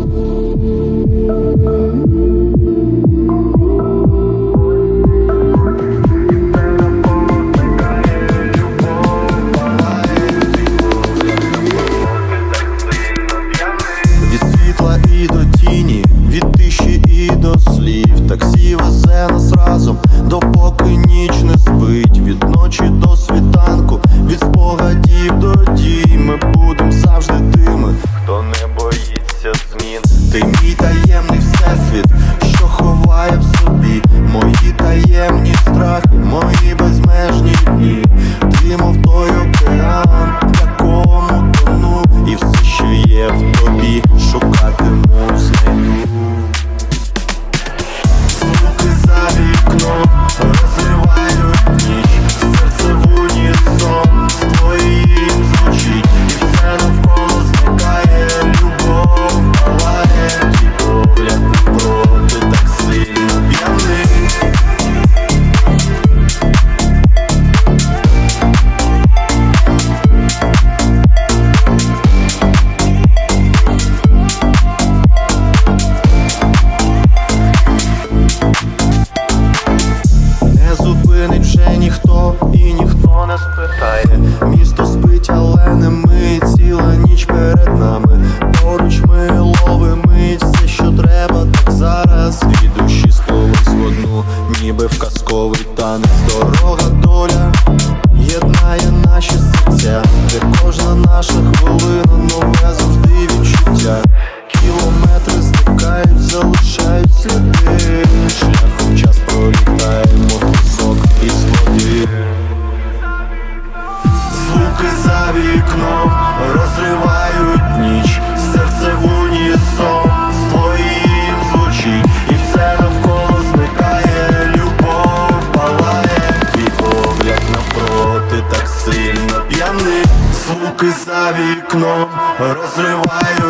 you. є в тобі шукати. і ніхто не спитає. Місто спить, але не ми ціла ніч перед нами. Поруч ми ловимо все, що треба, так зараз Дві душі сплились в одну, ніби в казковий танець. Дорога доля єднає наші серця, де кожна наша хвилина, нове завжди відчуття. сильно п'яний звуки за вікном розриваю.